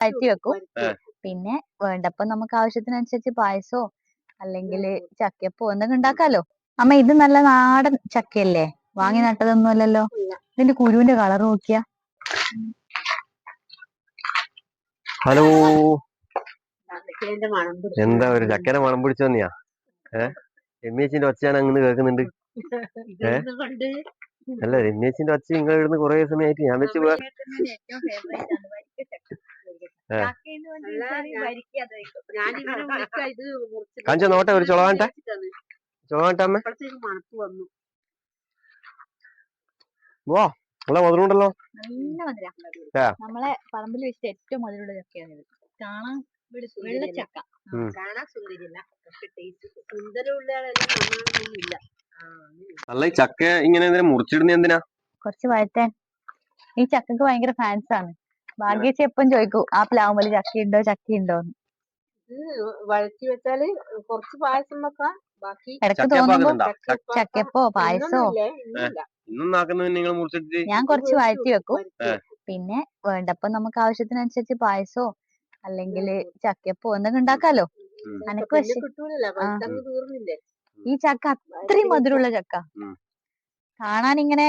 വഴറ്റി വെക്കും. പിന്നെ വേണ്ടപ്പോ നമുക്ക് ആവശ്യത്തിനനുസരിച്ച് പായസോ അല്ലെങ്കിൽ ചക്കയപ്പോ എന്തെങ്കിലും ഉണ്ടാക്കാലോ. അമ്മ ഇത് നല്ല നാടൻ ചക്കയല്ലേ? വാങ്ങി നട്ടതൊന്നും അല്ലല്ലോ ഇതിന്റെ കുരുവിന്റെ കളർ നോക്കിയാ. ഹലോ. എന്താ ഒരു ചക്കര മണം പിടിച്ചു തന്നെയാ ഏ? രമ്യേച്ചിന്റെ ഒച്ചയാണ് അങ്ങനെ കേൾക്കുന്നുണ്ട്. ഏഹ് അല്ല രമ്യേച്ചിന്റെ ഒച്ച നിങ്ങൾ ഇവിടുന്ന് കുറെ സമയമായിട്ട് ഞാൻ വെച്ച് കാണിച്ചോ നോട്ടെ ഒരു ചുള ചുളവാട്ടമ്മ വാ നല്ല മധുരമുണ്ടല്ലോ. നല്ല മധുര. നമ്മളെ പറമ്പിൽ വെച്ചിട്ട് ഏറ്റവും മധുരമുള്ള ചക്കയാണ് ഇത്. കാണാൻ വെള്ളച്ചക്ക. കാണാൻ സുന്ദരിയല്ല. പക്ഷെ ടേസ്റ്റ് സുന്ദരമുള്ള. അല്ല ഈ ചക്ക ഇങ്ങനെ എന്തിനാ മുറിച്ചിടുന്ന എന്തിനാ? കുറച്ച് വഴറ്റാൻ ഈ ചക്കക്ക് ഭയങ്കര ഫാൻസ് ആണ്. ഭാഗ്യച്ചി എപ്പം ചോദിക്കും ആ പ്ലാവുമ്പൽ ചക്കയുണ്ടോ? ചക്കയുണ്ടോ? ഇത് വഴറ്റി വെച്ചാൽ കുറച്ച് പായസം വെക്കാം. ബാക്കി ഇടയ്ക്ക് തോന്നുമ്പോ? ചക്കയപ്പോ പായസോ? നിങ്ങൾ മുറിച്ചിട്ട് ഞാൻ കുറച്ച് വഴറ്റി വെക്കും. പിന്നെ വേണ്ടപ്പോ നമുക്ക് ആവശ്യത്തിനനുസരിച്ച് പായസോ അല്ലെങ്കിൽ ചക്കയപ്പോ എന്തെങ്കിലും ഉണ്ടാക്കാലോ? അനക്ക് പക്ഷെ ഈ ചക്ക അത്രയും മധുരമുള്ള ചക്ക. കാണാൻ ഇങ്ങനെ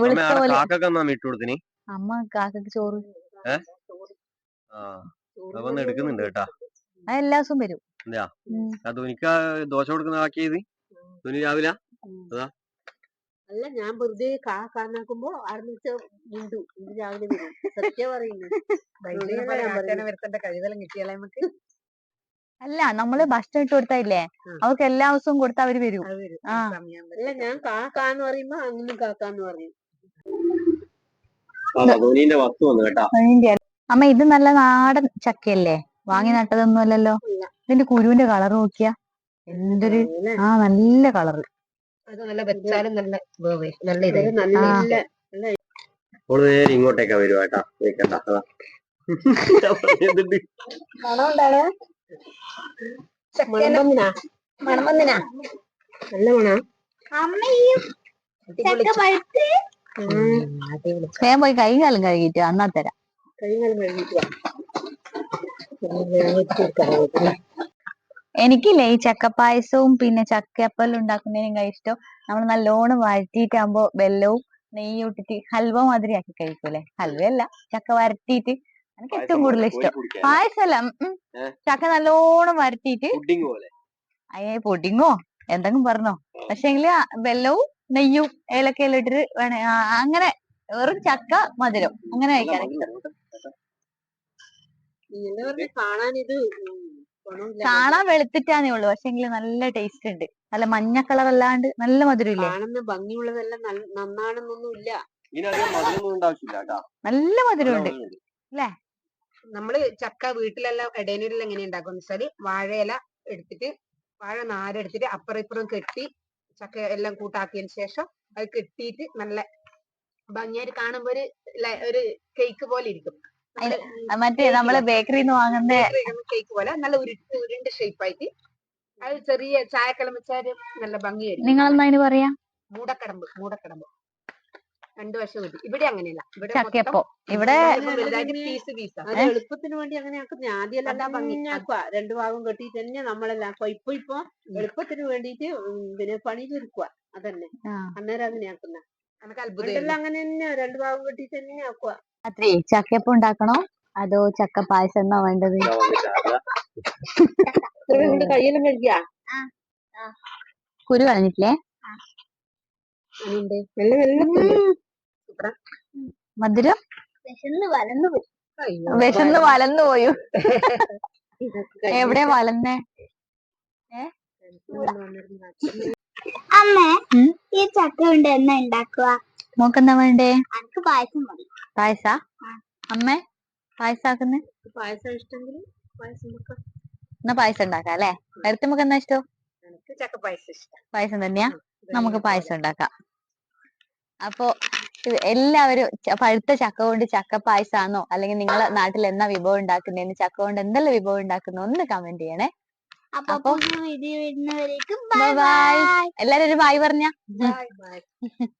വിളിച്ച വെളുത്ത പോലെ അമ്മ കാക്കക്ക് ചോറ് ഏ? ആ അത് വന്ന് എടുക്കുന്നുണ്ട് കേട്ടാ. അത് എല്ലാ ദിവസവും വരും? ഉം. ആ തുനിക്ക ദോശ കൊടുക്കുന്ന ആക്കിയത് തുനി രാവിലെ? അല്ല ഞാൻ വെറുതെ കാ കാന്നാക്കുമ്പോ അവിടെ വെച്ച് മുണ്ടു. ഇത് രാവിലെ വരും. സത്യം പറയുന്നത് കഴിവെല്ലാം കിട്ടിയാലേ നമുക്ക്? അല്ല നമ്മൾ ഭക്ഷണം ഇട്ട് കൊടുത്താ ഇല്ലേ ഉം. അവർക്ക് എല്ലാ ദിവസവും കൊടുത്താ അവർ വരും. അത് വരും. ആ. അല്ല ഞാൻ കാ കാന്ന് പറയുമ്പോ അങ്ങനെ കാക്കാന്ന് പറയും. വസ്തു വന്നു കേട്ടാ. അമ്മ ഇത് നല്ല നാടൻ ചക്കയല്ലേ? വാങ്ങി നട്ടതൊന്നും അല്ലല്ലോ ഇതിന്റെ കുരുവിന്റെ കളർ നോക്കിയാ എന്തൊരു ആ നല്ല കളർ അത് നല്ല നല്ല നല്ല നല്ല നേരെ ഇങ്ങോട്ടേക്കാ വരുവാട്ടാ കേട്ടാ. പറഞ്ഞിട്ടുണ്ട്. മണം? എന്താണ് വേഗം പോയി കൈ കാലം കഴുകിട്ട് അന്നാ തരാം. കൈകാലം. ഞാൻ. എനിക്കില്ലേ ഈ ചക്കപ്പായസവും പിന്നെ ചക്കയപ്പലും ഉണ്ടാക്കുന്നതിനും ഇഷ്ടം. നമ്മൾ നല്ലോണം വഴറ്റിയിട്ടാകുമ്പോ വെല്ലവും നെയ്യും ഇട്ടിട്ട് ഹൽവ മാതിരി ആക്കി കഴിക്കൂലേ ഹൽവയല്ല ചക്ക വരട്ടിയിട്ട് എനിക്ക് ഏറ്റവും കൂടുതൽ ഇഷ്ടം. പായസമല്ല? ചക്ക നല്ലോണം വരട്ടിയിട്ട് പുഡിംഗ് പോലെ. അയ്യേ പൊടിങ്ങോ എന്തെങ്കിലും പറഞ്ഞോ? പക്ഷെങ്കിൽ വെല്ലവും നെയ്യും ഏലക്കയെല്ലാം ഇട്ടിട്ട് വേണേ ആ, അങ്ങനെ വെറും ചക്ക മധുരം അങ്ങനെ പറഞ്ഞ് കാണാൻ വെളുത്തിട്ടാന്നേ ഉള്ളൂ. പക്ഷെങ്കിൽ നല്ല ടേസ്റ്റ് ഉണ്ട്. നല്ല മഞ്ഞ കളർ അല്ലാണ്ട് നല്ല മധുരം ഇല്ലേ? കാണുന്ന ഭംഗിയുള്ളതെല്ലാം നല്ല- നന്നാണെന്നൊന്നും ഇല്ല. നല്ല മധുരം ഉണ്ട്. മധുരമുണ്ട്. നമ്മൾ ചക്ക വീട്ടിലെല്ലാം ഇടയനൂരിൽ എങ്ങനെ ഉണ്ടാക്കും വെച്ചാൽ വാഴയില എടുത്തിട്ട് വാഴ നാരെടുത്തിട്ട് അപ്പുറം ഇപ്പുറം കെട്ടി ചക്ക എല്ലാം കൂട്ടാക്കിയതിന് ശേഷം അത് കെട്ടിയിട്ട് നല്ല ഭംഗിയായിട്ട് കാണുമ്പോ ഒരു ഒരു കേക്ക് പോലെ ഇരിക്കും. മറ്റേ നമ്മൾ ബേക്കറിന്ന് വാങ്ങുന്ന കേക്ക് പോലെ നല്ല ഉരുട്ട് ഉരുണ്ട് ഷേപ്പ് ആയിട്ട് അത് ചെറിയ ചായക്കലം വെച്ചാൽ നല്ല ഭംഗിയായിരിക്കും നിങ്ങളെന്നാ അതിന് പറയാ? മൂടക്കടമ്പ് മൂടക്കടമ്പ്. രണ്ടു വർഷം കിട്ടും ഇവിടെ അങ്ങനെയല്ല. ഇവിടെ മൊത്തം ഇവിടെ പീസ് പീസ്. അത് എളുപ്പത്തിന് വേണ്ടി അങ്ങനെ ആക്കുന്ന ആദ്യമെല്ലാം ഭംഗിയാക്കുക രണ്ടു ഭാഗം കെട്ടിയിട്ട് തന്നെ നമ്മളെല്ലാം ആക്കുക ഇപ്പൊ ഇപ്പൊ എളുപ്പത്തിന് വേണ്ടിയിട്ട് പിന്നെ പണി ചുരുക്കുക അതന്നെ അന്നേരം അങ്ങനെ ആക്കുന്ന. അത്ഭുതം അങ്ങനെ തന്നെ രണ്ടു ഭാഗം കെട്ടിയിട്ട് തന്നെ ആക്കുക അത്രേ ചക്കയപ്പം ഉണ്ടാക്കണോ? അതോ ചക്ക പായസം എന്നാ വേണ്ടത് കയ്യെല്ലാം കഴിക്കാ കുരു കളഞ്ഞിട്ടില്ലേ? വെള്ളം വെള്ളം മധുരം? വിശന്ന് വലന്നു വിശന്ന് വലന്നു. പോയു. എവിടെ വലന്നേ? അമ്മേ? ഈ ചക്ക കൊണ്ട് എന്നാ ഉണ്ടാക്കുക മോക്കെന്നാ വേണ്ടേ? എനിക്ക് പായസം മതി. പായസ? അമ്മേ പായസാക്കുന്നേ? പായസം ഇഷ്ടമെങ്കിൽ പായസം എന്നാ പായസം ഉണ്ടാക്കാം അല്ലേ? നേരത്തെ നമുക്ക് എന്നാ ഇഷ്ടം? പായസം ഇഷ്ടം. പായസം തന്നെയാ? നമുക്ക് പായസം ഉണ്ടാക്കാം അപ്പോ എല്ലാവരും പഴുത്ത ചക്ക കൊണ്ട് ചക്ക പായസാന്നോ അല്ലെങ്കിൽ നിങ്ങളെ നാട്ടിൽ എന്നാ വിഭവം ഉണ്ടാക്കുന്നതെന്ന് ചക്ക കൊണ്ട് എന്തെല്ലാം വിഭവം ഉണ്ടാക്കുന്നോ ഒന്ന് കമന്റ് ചെയ്യണേ. അപ്പൊ എല്ലാരും ഒരു ബായ് പറഞ്ഞ.